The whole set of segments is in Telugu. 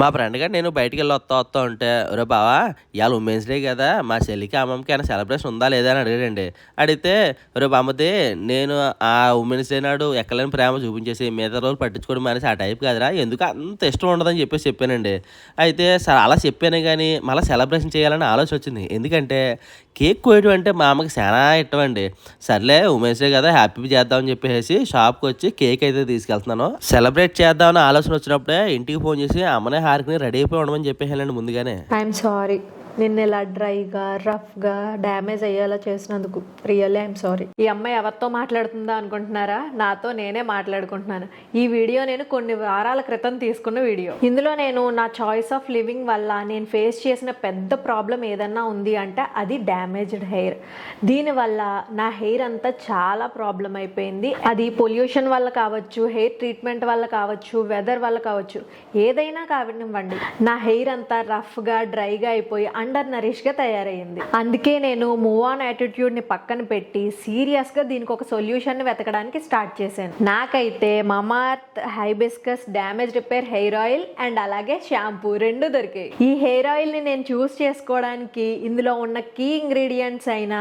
మా ఫ్రెండ్ గారు నేను బయటికి వెళ్ళి వస్తా వస్తా ఉంటే రే బావా ఇవాళ ఉమెన్స్ డే కదా మా చెల్లికి అమ్మమ్మకి ఆయన సెలబ్రేషన్ ఉందా లేదా అని అడిగాడండి. అడిగితే రేపు బామ్మది నేను ఆ ఉమెన్స్ డే నాడు ఎక్కలేని ప్రేమ చూపించేసి మిగతా రోజులు పట్టించుకోవడం అనేసి ఆ టైప్ కదరా ఎందుకు అంత ఇష్టం ఉండదని చెప్పేసి చెప్పానండి. అయితే సరే అలా చెప్పాను కానీ మళ్ళీ సెలబ్రేషన్ చేయాలని ఆలోచన వచ్చింది. ఎందుకంటే కేక్ కోయడం అంటే మా అమ్మకి చాలా ఇష్టం అండి. సర్లే ఉమెన్స్ డే కదా హ్యాపీ చేద్దామని చెప్పేసి షాప్కి వచ్చి కేక్ అయితే తీసుకెళ్తున్నాను. సెలబ్రేట్ చేద్దామని ఆలోచన వచ్చినప్పుడే ఇంటికి ఫోన్ చేసి అమ్మనే హారికని రెడీ అయిపోయి ఉండమని చెప్పేసానండి ముందుగానే. ఐఎమ్ సారీ నిన్న ఇలా డ్రైగా రఫ్గా డ్యామేజ్ అయ్యేలా చేసినందుకు. Really I'm sorry. ఈ అమ్మాయి ఎవరితో మాట్లాడుతుందా అనుకుంటున్నారా? నాతో నేనే మాట్లాడుకుంటున్నాను. ఈ వీడియో నేను కొన్ని వారాల క్రితం తీసుకున్న వీడియో. ఇందులో నేను నా చాయిస్ ఆఫ్ లివింగ్ వల్ల నేను ఫేస్ చేసిన పెద్ద ప్రాబ్లం ఏదన్నా ఉంది అంటే అది డ్యామేజ్డ్ హెయిర్. దీనివల్ల నా హెయిర్ అంతా చాలా ప్రాబ్లం అయిపోయింది. అది పొల్యూషన్ వల్ల కావచ్చు హెయిర్ ట్రీట్మెంట్ వల్ల కావచ్చు వెదర్ వల్ల కావచ్చు. ఏదైనా కావనివ్వండి నా హెయిర్ అంతా రఫ్గా డ్రైగా అయిపోయి అండర్ నరిష్గా తయారైంది. అందుకే నేను మూవ్ ఆన్ యాటిట్యూడ్ని పక్కన పెట్టి సీరియస్గా దీనికి ఒక సొల్యూషన్ వెతకడానికి స్టార్ట్ చేశాను. నాకైతే Mamaearth hibiscus damage repair hair oil and అలాగే షాంపూ రెండు దొరికాయి. ఈ హెయిర్ ఆయిల్ని నేను చూస్ చేసుకోవడానికి ఇందులో ఉన్న కీ ఇంగ్రీడియంట్స్ అయిన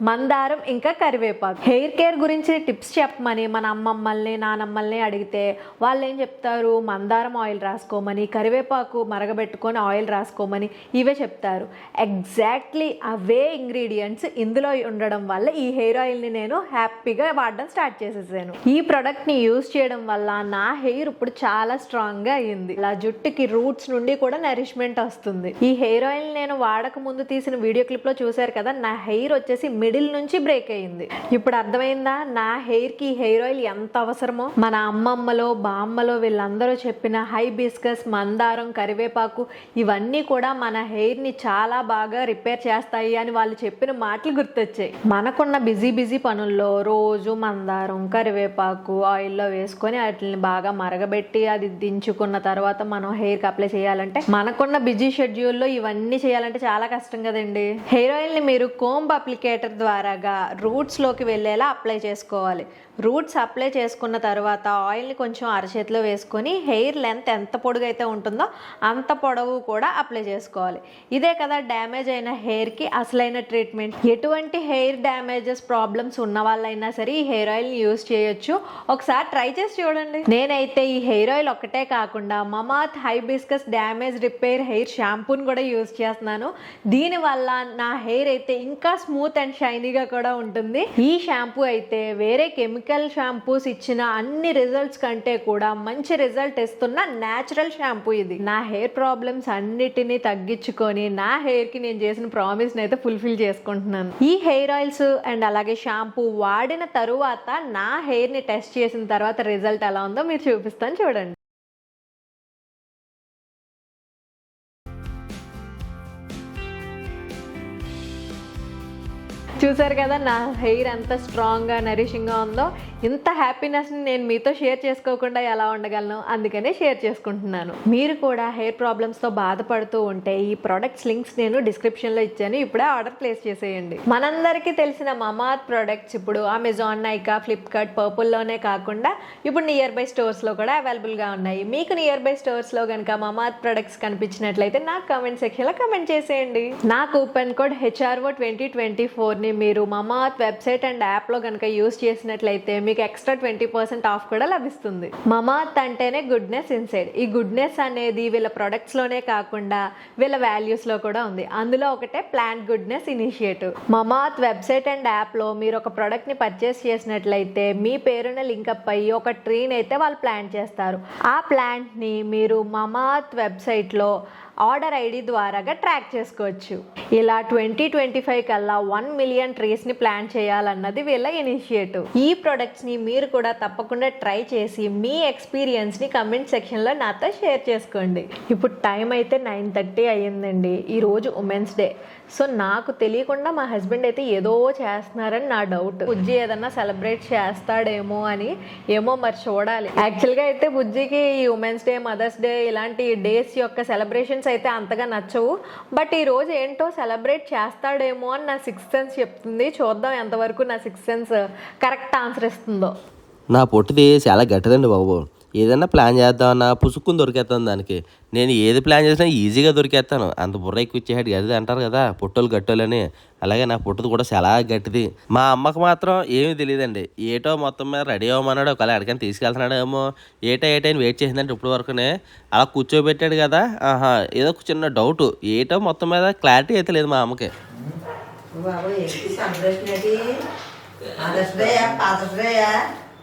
మందారం ఇంకా కరివేపాకు. హెయిర్ కేర్ గురించి టిప్స్ చెప్పమని మన అమ్మమ్మల్ని నానమ్మల్ని అడిగితే వాళ్ళు ఏం చెప్తారు? మందారం ఆయిల్ రాసుకోమని కరివేపాకు మరగబెట్టుకొని ఆయిల్ రాసుకోమని ఇవే చెప్తారు. ఎగ్జాక్ట్లీ అవే ఇంగ్రీడియంట్స్ ఇందులో ఉండడం వల్ల ఈ హెయిర్ ఆయిల్ని నేను హ్యాపీగా వాడడం స్టార్ట్ చేసేసాను. ఈ ప్రోడక్ట్ని యూస్ చేయడం వల్ల నా హెయిర్ ఇప్పుడు చాలా స్ట్రాంగ్గా అయ్యింది ఇలా జుట్టుకి రూట్స్ నుండి కూడా నరిష్మెంట్ వస్తుంది. ఈ హెయిర్ ఆయిల్ నేను వాడక ముందు తీసిన వీడియో క్లిప్లో చూశారు కదా నా హెయిర్ వచ్చేసి మిడిల్ నుంచి బ్రేక్ అయ్యింది. ఇప్పుడు అర్థమైందా? నా హెయిర్కి కి హెయిర్ ఆయిల్ ఎంత అవసరమో? మన అమ్మమ్మలో బామ్మలో వీళ్ళందరూ చెప్పిన హై బిస్కస్ మందారం కరివేపాకు ఇవన్నీ కూడా మన హెయిర్ని చాలా బాగా రిపేర్ చేస్తాయి అని వాళ్ళు చెప్పిన మాటలు గుర్తొచ్చాయి. మనకున్న బిజీ బిజీ పనుల్లో రోజు మందారం కరివేపాకు ఆయిల్లో వేసుకొని వాటిని బాగా మరగబెట్టి అది దించుకున్న తర్వాత మనం హెయిర్కి అప్లై చేయాలంటే మనకున్న బిజీ షెడ్యూల్లో ఇవన్నీ చేయాలంటే చాలా కష్టం కదండి. హెయిర్ ఆయిల్ని మీరు కోంబ్ అప్లికేటర్ ద్వారాగా రూట్స్లోకి వెళ్ళేలా అప్లై చేసుకోవాలి. రూట్స్ అప్లై చేసుకున్న తర్వాత ఆయిల్ని కొంచెం అరచేతిలో వేసుకొని హెయిర్ లెంత్ ఎంత పొడుగైతే ఉంటుందో అంత పొడవు కూడా అప్లై చేసుకోవాలి. ఇదే కదా డ్యామేజ్ అయిన హెయిర్కి అసలైన ట్రీట్మెంట్ ఎటువంటి హెయిర్ డ్యామేజెస్ ప్రాబ్లమ్స్ ఉన్న వాళ్ళైనా సరే ఈ హెయిర్ ఆయిల్ని యూజ్ చేయొచ్చు. ఒకసారి ట్రై చేసి చూడండి. నేనైతే ఈ హెయిర్ ఆయిల్ ఒకటే కాకుండా Mamaearth hibiscus damage repair hair షాంపూని కూడా యూజ్ చేస్తున్నాను. దీనివల్ల నా హెయిర్ అయితే ఇంకా స్మూత్ అండ్ షైనీగా కూడా ఉంటుంది. ఈ షాంపూ అయితే వేరే కెమికల్ షాంపూస్ ఇచ్చిన అన్ని రిజల్ట్స్ కంటే కూడా మంచి రిజల్ట్ ఇస్తున్న న్యాచురల్ షాంపూ ఇది. నా హెయిర్ ప్రాబ్లమ్స్ అన్నిటినీ తగ్గించుకొని నా హెయిర్కి నేను చేసిన ప్రామిస్ అయితే ఫుల్ఫిల్ చేసుకుంటున్నాను. ఈ హెయిర్ ఆయిల్స్ అండ్ అలాగే షాంపూ వాడిన తరువాత నా హెయిర్ని టెస్ట్ చేసిన తర్వాత రిజల్ట్ ఎలా ఉందో మీరు చూపిస్తాను చూడండి. చూసారు కదా నా హెయిర్ ఎంత స్ట్రాంగ్గా నరిషింగ్గా ఉందో. ఇంత హ్యాపీనెస్ని నేను మీతో షేర్ చేసుకోకుండా ఎలా ఉండగలను? అందుకనే షేర్ చేసుకుంటున్నాను. మీరు కూడా హెయిర్ ప్రాబ్లమ్స్తో బాధపడుతూ ఉంటే ఈ ప్రొడక్ట్స్ లింక్స్ నేను డిస్క్రిప్షన్లో ఇచ్చాను. ఇప్పుడే ఆర్డర్ ప్లేస్ చేసేయండి. మనందరికీ తెలిసిన మమాత్ ప్రొడక్ట్స్ ఇప్పుడు అమెజాన్ నైకా ఫ్లిప్కార్ట్ పర్పుల్లోనే కాకుండా ఇప్పుడు నియర్ బై స్టోర్స్లో కూడా అవైలబుల్గా ఉన్నాయి. మీకు నియర్ బై స్టోర్స్లో కనుక మమాత్ ప్రొడక్ట్స్ కనిపించినట్లయితే నాకు కమెంట్ సెక్షన్లో కమెంట్ చేసేయండి. నా coupon code HRO twenty twenty ఫోర్ని మీరు మమాత్ వెబ్సైట్ అండ్ యాప్లో కనుక యూస్ చేసినట్లయితే మీకు ఎక్స్ట్రా ట్వంటీ పర్సెంట్ ఆఫ్ కూడా లభిస్తుంది. మమాత్ అంటేనే గుడ్నెస్ ఇన్సైడ్ ఈ గుడ్నెస్ అనేది వీళ్ళ ప్రొడక్ట్స్లోనే కాకుండా వీళ్ళ వాల్యూస్లో కూడా ఉంది. అందులో ఒకటే plant goodness initiative Mamaearth website and యాప్లో మీరు ఒక ప్రోడక్ట్ని పర్చేస్ చేసినట్లయితే మీ పేరున లింకప్ అయ్యి ఒక ట్రీని అయితే వాళ్ళు ప్లాన్ చేస్తారు. ఆ ప్లాంట్ని మీరు మమాత్ వెబ్సైట్లో ఆర్డర్ ఐడి ద్వారాగా ట్రాక్ చేసుకోవచ్చు. ఇలా ట్వంటీ ట్వంటీ ఫైవ్ కల్లా వన్ మిలియన్ ట్రీస్ని ప్లాన్ చేయాలన్నది వీళ్ళ ఇనిషియేటివ్. ఈ ప్రొడక్ట్స్ని మీరు కూడా తప్పకుండా ట్రై చేసి మీ ఎక్స్పీరియన్స్ని కమెంట్ సెక్షన్లో నాతో షేర్ చేసుకోండి. ఇప్పుడు టైం అయితే నైన్ థర్టీ అయ్యిందండి. ఈరోజు ఉమెన్స్ డే. సో నాకు తెలియకుండా మా హస్బెండ్ అయితే ఏదో చేస్తున్నారని నా డౌట్. బుజ్జి ఏదన్నా సెలబ్రేట్ చేస్తాడేమో అని ఏమో మరి చూడాలి. యాక్చువల్గా అయితే బుజ్జికి ఈ ఉమెన్స్ డే మదర్స్ డే ఇలాంటి డేస్ యొక్క సెలబ్రేషన్స్ అయితే అంతగా నచ్చవు. బట్ ఈ రోజు ఏంటో సెలబ్రేట్ చేస్తాడేమో అని నా సిక్స్ సెన్స్ చెప్తుంది. చూద్దాం ఎంతవరకు నా సిక్స్ సెన్స్ కరెక్ట్ ఆన్సర్ ఇస్తుందో. నా పొట్టిది చాలా గట్టిదండి బాబు. ఏదైనా ప్లాన్ చేద్దామన్నా పుసుక్కుని దొరికేస్తాను దానికి. నేను ఏది ప్లాన్ చేసినా ఈజీగా దొరికేస్తాను అంత బుర్ర ఎక్కువ ఇచ్చేసాడు గది అంటారు కదా పుట్టోలు గట్టోలని అలాగే నా పుట్టది కూడా చాలా గట్టిది. మా అమ్మకు మాత్రం ఏమీ తెలియదండి. ఏటో మొత్తం మీద రెడీ అవ్వమన్నాడు ఒకవేళ ఎక్కడికైనా తీసుకెళ్తున్నాడు ఏమో ఏటో ఏటో అని వెయిట్ చేసిందంటే ఇప్పుడు వరకునే. అలా కూర్చోబెట్టాడు కదా ఆహా ఏదో ఒక చిన్న డౌట్. ఏటో మొత్తం మీద క్లారిటీ అయితే లేదు మా అమ్మకి. బాబు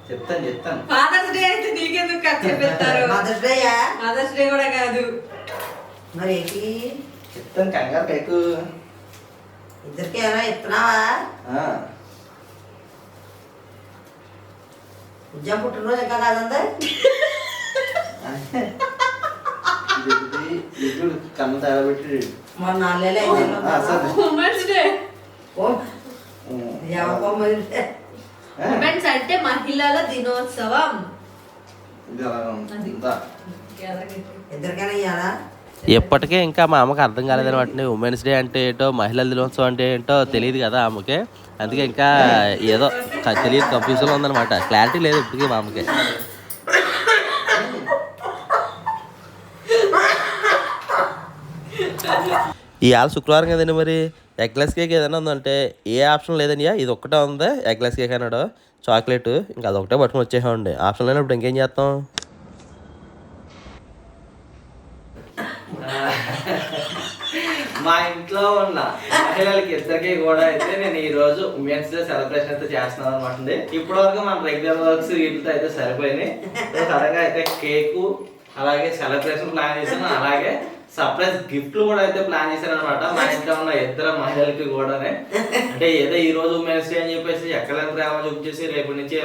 చెప్తాను చెప్తాను. ఫాదర్స్ డే అయితే నీకెందుకు ఖర్చు చెప్పేస్తారు? మదర్స్ డే మదర్స్ డే కూడా కాదు. మరి ఏంటి చెప్తాను కంగారు కేకు ఇద్దరికి ఏమైనా ఇస్తున్నావా ఉద్యమం పుట్టినరోజు ఇంకా కాదంతా కన్ను తేడా పెట్టి మొన్న నాలుగేళ్ళు ఐదేళ్ళు ఉమెన్స్ డే ఓ ఎవరికో మరి ఉమెన్స్ అంటే మహిళల దినోత్సవం. ఇద్దరికైనా ఎప్పటికే ఇంకా మా అమ్మకి అర్థం కాలేదనమాట ఉమెన్స్ డే అంటే ఏంటో మహిళల దినోత్సవం అంటే ఏంటో తెలియదు కదా ఆమెకి. అందుకే ఇంకా ఏదో తెలియదు కన్ఫ్యూజన్ ఉందన్నమాట. క్లారిటీ లేదు ఇప్పటికీ మా అమ్మకి ఇవాళ శుక్రవారం కదండి మరి? ఎగ్లెస్ కేక్ ఏదైనా ఉందంటే ఏ ఆప్షన్ లేదనియా? ఇది ఒక్కటే ఉంది? ఎగ్లెస్ కేక్ అన్నాడు? చాక్లెట్. ఇంకా అదొకటే పట్టుకుని వచ్చేసామండి. ఆప్షన్ లేనప్పుడు ఇంకేం చేస్తాం? మా ఇంట్లో ఉన్న మహిళలకి ఇద్దరికి కూడా అయితే నేను ఈ రోజు ఉమెన్స్ డే సెలబ్రేషన్ అయితే చేస్తున్నాను అనమాట ఇప్పటి వరకు మన రెగ్యులర్ వర్క్స్ వీటితో అయితే సరిపోయినాయి. సడన్గా అయితే కేకు అలాగే సెలబ్రేషన్ ప్లాన్ చేసాను. అలాగే సర్ప్రైజ్ గిఫ్ట్లు కూడా అయితే ప్లాన్ చేశాను అనమాట మా ఇంట్లో ఉన్న ఇద్దరు మహిళలకి కూడానే. అంటే ఏదో ఈ రోజు ఉమెన్స్ డే అని చెప్పేసి ఎక్కడ ప్రేమ చూపించేసి రేపు నుంచి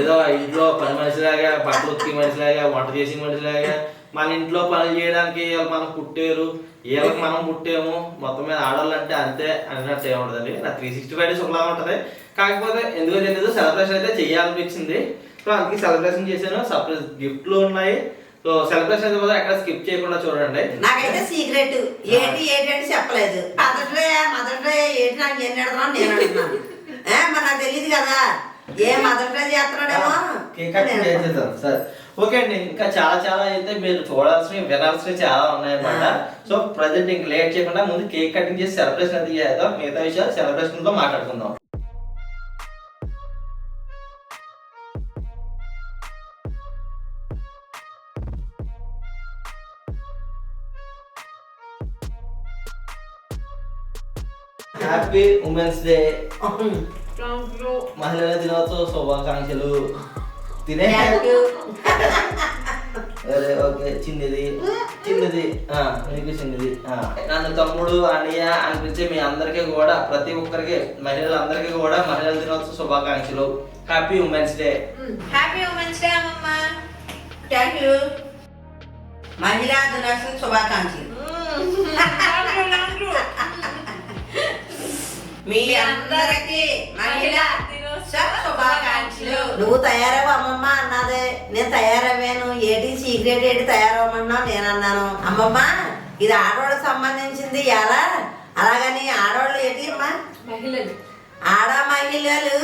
ఏదో ఇంట్లో పని మనిషిలాగా బట్టలు ఉత్తి మనిషిలాగా వంట చేసి మనిషిలాగా మన ఇంట్లో పనులు చేయడానికి వీళ్ళు మనం పుట్టారు వీళ్ళకి మనం పుట్టాము మొత్తం మీద అంటే అంతే అన్నట్టు ఏముండదండి నా త్రీ సిక్స్టీ ఫైవ్ డేస్ ఒకలా ఉంటది. కాకపోతే ఎందుకో తెలియదు సెలబ్రేషన్ అయితే చేయాలనిపించింది. సో అందుకే సెలబ్రేషన్ చేశాను. సర్ప్రైజ్ గిఫ్ట్లు ఉన్నాయి. సో సెలబ్రేషన్ ఎక్కడ స్కిప్ చేయకుండా చూడండి. నాకైతే సీక్రెట్ ఏంటి ఏంటి అంటే చెప్పలేదు. మదర్స్ డే మదర్స్ డే ఏంటి నాకు ఎన్ని అడుగుతున్నాను నేను అడుగుతున్నాను. ఏ, మరి నాకు తెలియదు కదా. ఏ మదర్స్ డే చేస్తున్నాడేమో? కేక్ కటింగ్ చేసేద్దాం సరే. ఓకే అండి ఇంకా చాలా చాలా అయితే మీరు చూడాల్సినవి వినాల్సినవి చాలా ఉన్నాయన్నమాట. సో ప్రజెంట్ ఇంక లేట్ చేయకుండా ముందు కేక్ కటింగ్ చేసి సెలబ్రేషన్ అయితే చేద్దాం. మిగతా విషయాలు సెలబ్రేషన్లో మాట్లాడుకుందాం. హ్యాపీ ఉమెన్స్ డే మహిళల దినోత్సవ శుభాకాంక్షలు తినే Thank you. అరే ఓకే చిన్నది చిన్నది నీకు చిన్నది. నన్ను తమ్ముడు అన్నయ్య అనిపించే మీ అందరికీ కూడా ప్రతి ఒక్కరికి మహిళలందరికీ కూడా మహిళల దినోత్సవ శుభాకాంక్షలు. Happy women's day happy women's day అమ్మమ్మ. థ్యాంక్ యూ మహిళా దినోత్సవ శుభాకాంక్షలు. మీ అందరికి మహిళా దినోత్సవ శుభాకాంక్షలు. నువ్వు తయారవు అమ్మమ్మ అన్నదే. నేను తయారవ్వాను. ఏంటి సీక్రెట్ ఏంటి తయారవ్వమన్నావు నేను అన్నాను అమ్మమ్మ ఇది ఆడవాళ్ళకి సంబంధించింది ఎలా? అలాగని ఆడవాళ్ళు ఏంటి అమ్మా? మహిళలు. ఆడ మహిళలు.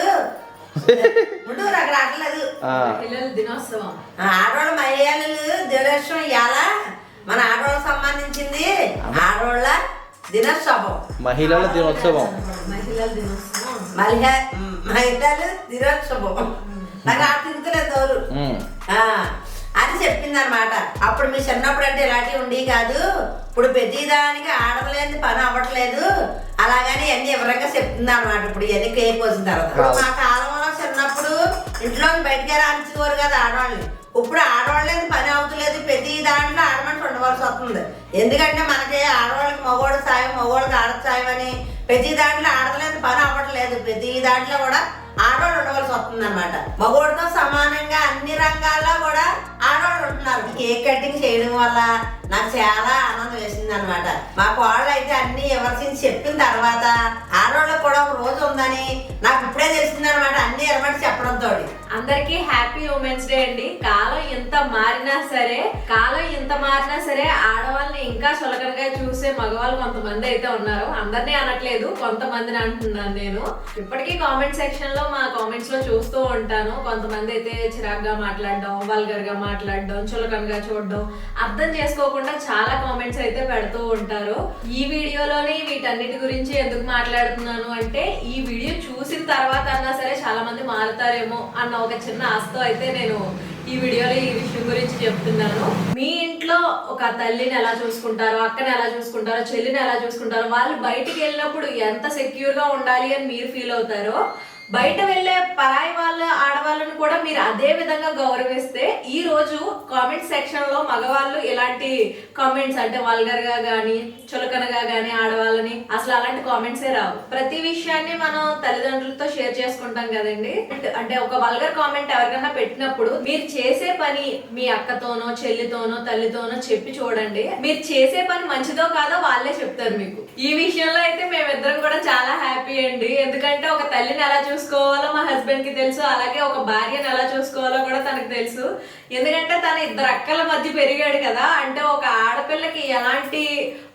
ముందు అక్కడ ఆడలేదు మహిళల దినోత్సవం. ఆడవాళ్ళ మహిళలు దినోత్సవం ఎలా? మన ఆడవాళ్ళకి సంబంధించింది. ఆడవాళ్ళ దినోత్సవం మహిళల దినోత్సవం మహిళల దినోత్సవం మహిళ మహిళలు దినోత్సవం నాకు ఆ ఎవరు ఆ, అని చెప్పింది అనమాట అప్పుడు మీ చిన్నప్పుడు అంటే ఇలాంటివి ఉండేవి కాదు ఇప్పుడు ప్రతిదానికి ఆడలేని పని అవ్వట్లేదు అలాగని అన్ని వివరంగా చెప్తుంది అనమాట ఇప్పుడు ఇవన్నీ కేక్ వచ్చిన తర్వాత మా కాలంలో చిన్నప్పుడు ఇంట్లో బయటకే రానిచ్చేవారు కదా ఆడవాళ్ళని ఇప్పుడు ఆడవాళ్ళకి పని అవుతలేదు ప్రతి దాంట్లో ఆడమనిషి ఉండవలసి వస్తుంది. ఎందుకంటే మనకి ఆడవాళ్ళకి మగవాడు సాయం మగవాళ్ళకి ఆడ సాయం అని ప్రతి దాంట్లో ఆడలేదు పని అవ్వట్లేదు. ప్రతి దాంట్లో కూడా ఆడవాళ్ళు ఉండవలసి వస్తుంది అనమాట మగవాడితో సమానంగా అన్ని రంగాల్లో కూడా ఆడవాళ్ళు ఉంటున్నారు. కేక్ కటింగ్ చేయడం వల్ల నాకు చాలా ఆనందం వేసింది అనమాట మా కోడలు అయితే అన్ని విమర్శించి చెప్పిన తర్వాత ఆడవాళ్ళకి కూడా ఒక రోజు ఉందని నాకు ఇప్పుడే తెలిసింది అనమాట అన్ని ఎరమటి చెప్పడంతో అందరికీ హ్యాపీ ఉమెన్స్ డే అండి. కాలం ఎంత మారినా సరే కాలం ఎంత మారినా సరే ఆడవాళ్ళని ఇంకా చులకనగా చూసే మగవాళ్ళు కొంతమంది అయితే ఉన్నారు. అందరినీ అనట్లేదు కొంతమందిని అంటున్నాను నేను. ఇప్పటికీ కామెంట్ సెక్షన్లో మా కామెంట్స్లో చూస్తూ ఉంటాను. కొంతమంది అయితే చిరాగ్గా మాట్లాడడం వల్గర్గా మాట్లాడడం చులకనగా చూడడం అర్థం చేసుకోకుండా చాలా కామెంట్స్ అయితే పెడుతూ ఉంటారు. ఈ వీడియోలోనే వీటన్నిటి గురించి ఎందుకు మాట్లాడుతున్నాను అంటే ఈ వీడియో చూసిన తర్వాత అన్నా సరే చాలా మంది మారుతారేమో అన్న ఒక చిన్న ఆశతో అయితే నేను ఈ వీడియోలో ఈ విషయం గురించి చెప్తున్నాను. మీ ఇంట్లో ఒక తల్లిని ఎలా చూసుకుంటారో అక్కని ఎలా చూసుకుంటారో చెల్లిని ఎలా చూసుకుంటారో వాళ్ళు బయటికి వెళ్ళినప్పుడు ఎంత సెక్యూర్గా ఉండాలి అని మీరు ఫీల్ అవుతారో బయట వెళ్ళే పరాయి వాళ్ళ ఆడవాళ్ళను కూడా మీరు అదే విధంగా గౌరవిస్తే ఈ రోజు కామెంట్ సెక్షన్లో మగవాళ్ళు ఇలాంటి కామెంట్స్ అంటే వల్గర్గా గానీ చులకనగా గానీ ఆడవాళ్ళని అసలు అలాంటి కామెంట్సే రావు. ప్రతి విషయాన్ని మనం తల్లిదండ్రులతో షేర్ చేసుకుంటాం కదండి. అంటే ఒక వల్గర్ కామెంట్ ఎవరికైనా పెట్టినప్పుడు మీరు చేసే పని మీ అక్కతోనో చెల్లితోనో తల్లితోనో చెప్పి చూడండి. మీరు చేసే పని మంచిదో కాదో వాళ్ళే చెప్తారు మీకు. ఈ విషయంలో అయితే మేమిద్దరం కూడా చాలా హ్యాపీ అండి. ఎందుకంటే ఒక తల్లిని ఎలా చూసుకోవాలో మా హస్బెండ్కి తెలుసు. అలాగే ఒక భార్యను ఎలా చూసుకోవాలో కూడా తనకు తెలుసు. ఎందుకంటే తన ఇద్దరు అక్కల మధ్య పెరిగాడు కదా అంటే ఒక ఆడపిల్లకి ఎలాంటి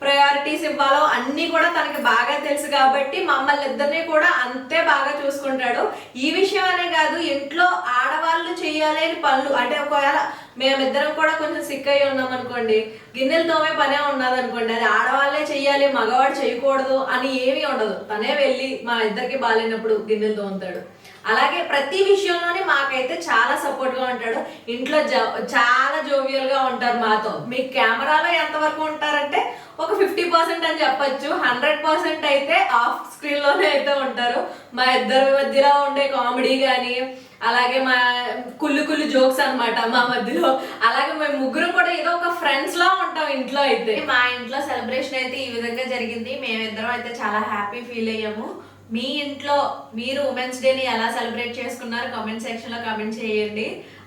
ప్రయారిటీస్ ఇవ్వాలో అన్ని కూడా తనకి బాగా తెలుసు కాబట్టి మమ్మల్ని ఇద్దరిని కూడా అంతే బాగా చూసుకుంటాడు. ఈ విషయం అనే కాదు ఇంట్లో ఆడవాళ్ళు చేయాలని పనులు అంటే ఒకవేళ మేమిద్దరం కూడా కొంచెం సిక్ అయి ఉన్నాం అనుకోండి గిన్నెలు తోమే పనే ఉన్నది అనుకోండి అది ఆడవాళ్ళే చెయ్యాలి మగవాడు చేయకూడదు అని ఏమీ ఉండదు. తనే వెళ్ళి మా ఇద్దరికి బాగాలేనప్పుడు గిన్నెలు తోముతాడు. అలాగే ప్రతి విషయంలోనే మాకైతే చాలా సపోర్ట్గా ఉంటాడు. ఇంట్లో జ- చాలా జోవియల్గా ఉంటారు మాతో. మీ కెమెరాలో ఎంతవరకు ఉంటారంటే ఒక ఫిఫ్టీ పర్సెంట్ అని చెప్పొచ్చు. హండ్రెడ్ పర్సెంట్ అయితే ఆఫ్ స్క్రీన్లోనే అయితే ఉంటారు. మా ఇద్దరి మధ్యలో ఉండే కామెడీ కానీ అలాగే మా కుళ్ళు కుళ్ళు జోక్స్ అన్నమాట మా మధ్యలో. అలాగే మేము ముగ్గురు కూడా ఏదో ఒక ఫ్రెండ్స్ లా ఉంటాం ఇంట్లో అయితే. మా ఇంట్లో సెలబ్రేషన్ అయితే ఈ విధంగా జరిగింది. మేమిద్దరం అయితే చాలా హ్యాపీ ఫీల్ అయ్యాము. మీ ఇంట్లో మీరు ఉమెన్స్ డేని ఎలా సెలబ్రేట్ చేసుకున్నారు కామెంట్ సెక్షన్లో కామెంట్ చేయండి.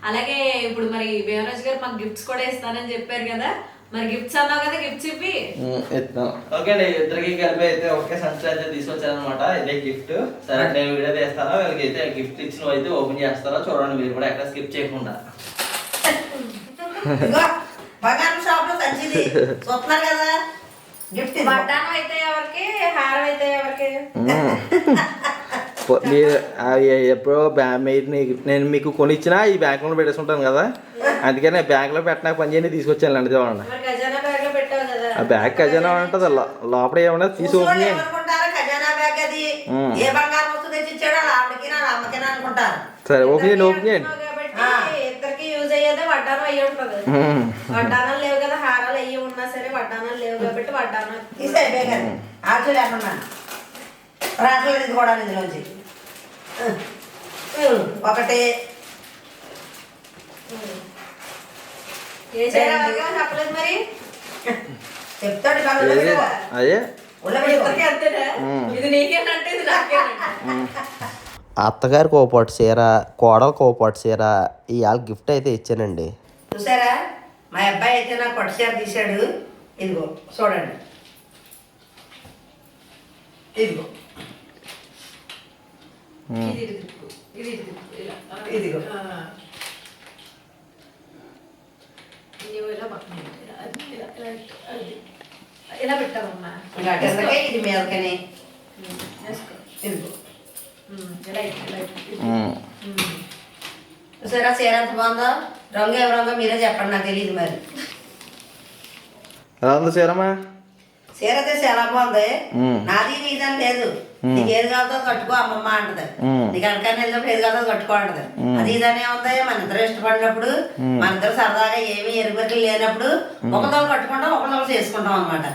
అలాగే ఇప్పుడు మరి దేవరాజ్ గారు మాకు గిఫ్ట్స్ కూడా ఇస్తానని చెప్పారు కదా. మరి గిఫ్ట్స్ అన్నావు కదా గిఫ్ట్స్ ఇవ్వి. ఓకే అండి ఇద్దరికి కలిపి అయితే ఒకే సంచి అయితే తీసుకొచ్చాను అనమాట ఇదే గిఫ్ట్ సరే నేను వీడియో తీస్తాను? వీళ్ళకి అయితే గిఫ్ట్ ఇచ్చిన అయితే ఓపెన్ చేస్తారో? చూడండి మీరు కూడా ఎక్కడ స్కిప్ చేయకుండా. బంగారం షాప్లో సంచిది. చూస్తున్నారు కదా? గిఫ్ట్ ఇది. వడ్డానం అయితే ఎవరికి? హారం అయితే ఎవరికి? పొ- మీరు ఎప్పుడో బ్యా మీరు నేను మీకు కొనిచ్చినా ఈ బ్యాంకులో పెట్టేసుకుంటాను కదా. అందుకని బ్యాంకులో పెట్టడానికి పని చేయని తీసుకొచ్చాను అండి చూడండి ఆ బ్యాగ్ ఖజానా ఉంటుంది లోపల ఏమన్నా తీసి ఓపెన్ చేయండి. సరే ఓపెన్ చేయండి ఓపెన్ చేయండి. ఇద్దరికి యూజ్ అయ్యేదే వడ్డానం అయ్యి ఉంటది. వడ్డానం లేవు కదా అయ్యి ఉన్నా సరే వడ్డానం? లేవు కాబట్టి వడ్డానం? తీసే బేగ ఆచు లేకుండా రావట్లేదు ఇది కూడా ఇందులోంచి? ఒకటి. ఏ ఎవరికైనా చెప్పలేదు మరి? చెప్తాడు కాదు. అదే ఉల్లబెట్టుకో. ఇద్దరికి అంతేనా? ఇది నీకేనంటే ఇది నాకేనంటే అత్తగారికి ఓ పాటు చీర కోడలకు ఓ పాటు చీర ఇవాళ గిఫ్ట్ అయితే ఇచ్చానండి. చూసారా? మా అబ్బాయి అయితే నాకు పట్టు చీర తీశాడు ఇదిగో చూడండి ఇదిగో. ఇదిగో. ఇలా పక్కన పెట్టు. ఇలా, అది, ఇలా, ఇలా పెట్టు. అది. ఇలా పెట్టావమ్మా ఇంకా కిందకే ఇది వేసుకో. ఇదిగో ఇలా ఇలా. చూసారా చీర ఎంత బాగుందో రంగు ఏ రంగో మీరే చెప్పండి నాకు తెలియదు మరి. ఎలా ఉంది చీరమ్మా చీర అయితే చాలా బాగుంది. నాది నీదని లేదు. నీకు ఏది కావాలో కట్టుకో అమ్మమ్మ అంటది. నీకు అనకాని వెళ్ళినప్పుడు ఏది కావాలో కట్టుకో అంటది. అది ఇదనే ఉంది. మన ఇద్దరు ఇష్టపడినప్పుడు మన ఇద్దరు సరదాగా ఏమీ ఎరుబెరుకులు లేనప్పుడు ఒకదోలు కట్టుకుంటాం ఒకదోలు చేసుకుంటాం అనమాట.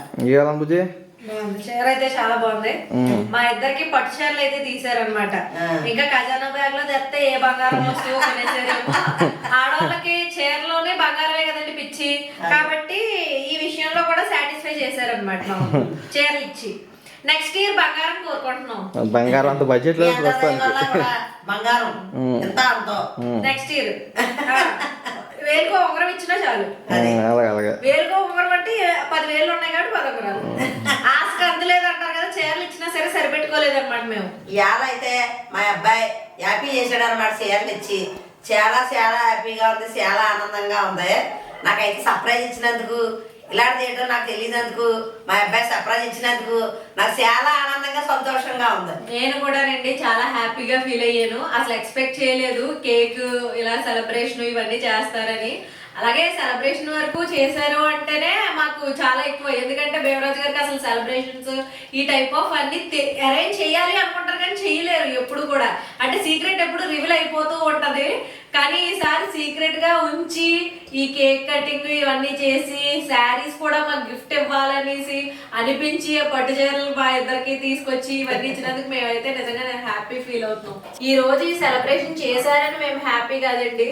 చీర అయితే చాలా బాగుంది. మా ఇద్దరికి పట్టు చీరలు అయితే తీసారనమాట. ఇంకా ఖజానా బ్యాగ్లో తెస్తే ఏ బంగారం వస్తువు కొనేసారేమో ఆడవాళ్ళకి చీరలోనే బంగారమే కదండి పిచ్చి. కాబట్టి ఈ విషయంలో కూడా సాటిస్ఫై చేశారనమాట చీరలు ఇచ్చి. నెక్స్ట్ ఇయర్ బంగారం కోరుకుంటున్నాం. బంగారం అంత బడ్జెట్ లేదు ప్రస్తుతానికి కూడా బంగారం. ఎంత అంతో. నెక్స్ట్ ఇయర్ వేలుకో ఉంగరం ఇచ్చినా చాలు. అలాగే అలాగే. వేలుకో ఉంగరం అంటే పదివేలు ఉన్నాయి కాబట్టి పదొంగరాలు ఆస్తి అందులేదు అంటారు కదా చీరలు ఇచ్చినా సరే సరిపెట్టుకోలేదు అనమాట మేము. ఇవాళ అయితే మా అబ్బాయి హ్యాపీ చేశాడు అనమాట చీరలు ఇచ్చి. చాలా చాలా హ్యాపీగా ఉంది చాలా ఆనందంగా ఉంది. నాకైతే సర్ప్రైజ్ ఇచ్చినందుకు ఇలాంటిది ఏంటో నాకు తెలియనందుకు మా అబ్బాయి సర్ప్రైజ్ ఇచ్చినందుకు నాకు చాలా ఆనందంగా సంతోషంగా ఉంది. నేను కూడా నండి చాలా హ్యాపీగా ఫీల్ అయ్యాను. అసలు ఎక్స్పెక్ట్ చేయలేదు కేక్ ఇలా సెలబ్రేషన్ ఇవన్నీ చేస్తారని. అలాగే సెలబ్రేషన్ వరకు చేశారు అంటేనే మాకు చాలా ఎక్కువ. ఎందుకంటే బేవరాజ్ గారికి అసలు సెలబ్రేషన్స్ ఈ టైప్ ఆఫ్ అన్ని అరేంజ్ చేయాలి అనుకుంటారు కానీ చేయలేరు ఎప్పుడు కూడా. అంటే సీక్రెట్ ఎప్పుడు రివీల్ అయిపోతూ ఉంటది. కానీ ఈసారి సీక్రెట్గా ఉంచి ఈ కేక్ కటింగ్ ఇవన్నీ చేసి శారీస్ కూడా మాకు గిఫ్ట్ ఇవ్వాలనేసి అనిపించి పట్టు చీరలు మా ఇద్దరికి తీసుకొచ్చి ఇవన్నీ ఇచ్చినందుకు మేమైతే నిజంగా నేను హ్యాపీ ఫీల్ అవుతున్నాం. ఈ రోజు ఈ సెలబ్రేషన్ చేశారని మేము హ్యాపీ కాదండి.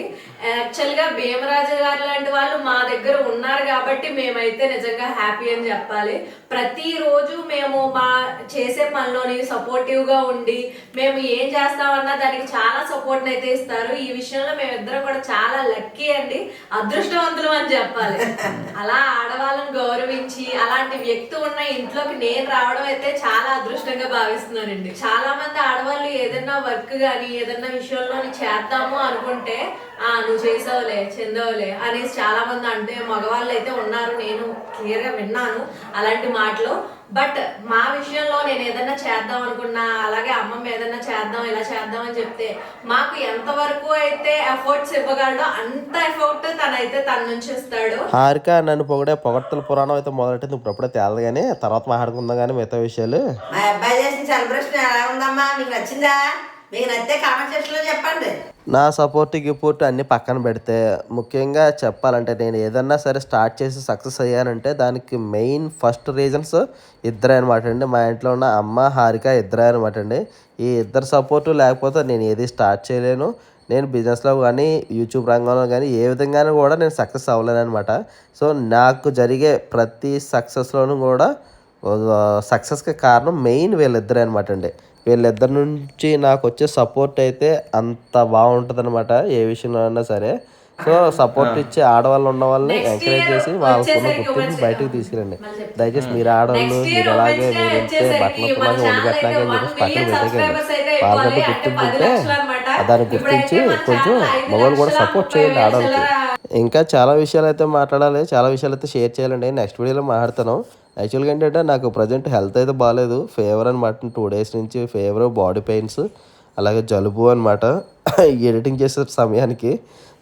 యాక్చువల్గా భీమరాజు గారు లాంటి వాళ్ళు మా దగ్గర ఉన్నారు కాబట్టి మేమైతే నిజంగా హ్యాపీ అని చెప్పాలి. ప్రతి రోజు మేము మా చేసే పనిలోని సపోర్టివ్గా ఉండి మేము ఏం చేస్తామన్నా దానికి చాలా సపోర్ట్ అయితే ఇస్తారు. ఈ విషయం విషయంలో మేమిద్దరం కూడా చాలా లక్కీ అండి. అదృష్టవంతులం అని చెప్పాలి. అలా ఆడవాళ్ళని గౌరవించి అలాంటి వ్యక్తి ఉన్న ఇంట్లోకి నేను రావడం అయితే చాలా అదృష్టంగా భావిస్తున్నానండి. చాలా మంది ఆడవాళ్ళు ఏదైనా వర్క్ కానీ ఏదైనా విషయంలో చేద్దాము అనుకుంటే ఆ నువ్వు చేసావులే చెందవులే అనేసి చాలా మంది అంటే మగవాళ్ళు అయితే ఉన్నారు. నేను క్లియర్గా విన్నాను అలాంటి మాటలు. బట్ మా విషయంలో నేను ఏదైనా చేద్దాం అనుకున్నా అలాగే అమ్మమ్మ ఏదైనా చేద్దాం ఇలా చేద్దాం అని చెప్తే మాకు ఎంత వరకు అయితే ఎఫర్ట్స్ ఇవ్వగలడో అంత ఎఫర్ట్ తనైతే తన నుంచి ఇస్తాడు. హారిక నన్ను పొగడే పొగడ్తల పురాణం అయితే మొదలెట్టింది ఇప్పుడప్పుడే తేలదు కానీ తర్వాత మాట్లాడుకుందాం కానీ మిగతా విషయాలు. మా అబ్బాయి చేసిన సెలబ్రేషన్ ఎలా ఉందమ్మా? మీకు నచ్చిందా? మీకు నచ్చితే కామెంట్ సెక్షన్లో చెప్పండి. నా సపోర్ట్ గిపోర్ట్ అన్నీ పక్కన పెడితే ముఖ్యంగా చెప్పాలంటే నేను ఏదన్నా సరే స్టార్ట్ చేసి సక్సెస్ అయ్యానంటే దానికి మెయిన్ ఫస్ట్ రీజన్స్ ఇద్దరే అనమాట అండి. మా ఇంట్లో ఉన్న అమ్మ హారిక ఇద్దరే అనమాట అండి. ఈ ఇద్దరు సపోర్టు లేకపోతే నేను ఏది స్టార్ట్ చేయలేను. నేను బిజినెస్లో కానీ యూట్యూబ్ రంగంలో కానీ ఏ విధంగానూ కూడా నేను సక్సెస్ అవ్వలేను అనమాట సో నాకు జరిగే ప్రతి సక్సెస్లోనూ కూడా సక్సెస్కి కారణం మెయిన్ వీళ్ళిద్దరే అనమాట అండి. వీళ్ళిద్దరి నుంచి నాకు వచ్చే సపోర్ట్ అయితే అంత బాగుంటుంది అనమాట ఏ విషయంలో అయినా సరే. సో సపోర్ట్ ఇచ్చే ఆడవాళ్ళు ఉన్న వాళ్ళని ఎంకరేజ్ చేసి వాళ్ళకున్న గుర్తింపు బయటకు. తీసుకురండి. దయచేసి మీరు ఆడవాళ్ళు మీరు day మీరు ఉంటే బట్టలు మన వండి channel పెట్టాలని అయితే చెప్పి one పక్కన పెట్టకండి వాళ్ళకంటే గుర్తింపు ఉంటే. దాన్ని గుర్తించి కొంచెం మగవాళ్ళు కూడా సపోర్ట్ చేయండి ఆడవాళ్ళకి. ఇంకా చాలా విషయాలు అయితే మాట్లాడాలి చాలా విషయాలు అయితే షేర్ చేయాలండి నెక్స్ట్ వీడియోలో మాట్లాడతాను. యాక్చువల్గా ఏంటంటే నాకు ప్రజెంట్ హెల్త్ అయితే బాగాలేదు ఫీవర్ అనమాట టూ డేస్ నుంచి ఫీవర్ బాడీ పెయిన్స్ అలాగే జలుబు అనమాట ఎడిటింగ్ చేసే సమయానికి.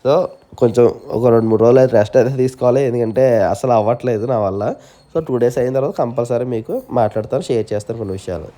సో కొంచెం ఒక రెండు మూడు రోజులు అయితే రెస్ట్ అయితే తీసుకోవాలి. ఎందుకంటే అసలు అవ్వట్లేదు నా వల్ల. సో టూ డేస్ అయిన తర్వాత కంపల్సరీ మీకు మాట్లాడతాను షేర్ చేస్తాను కొన్ని విషయాలు.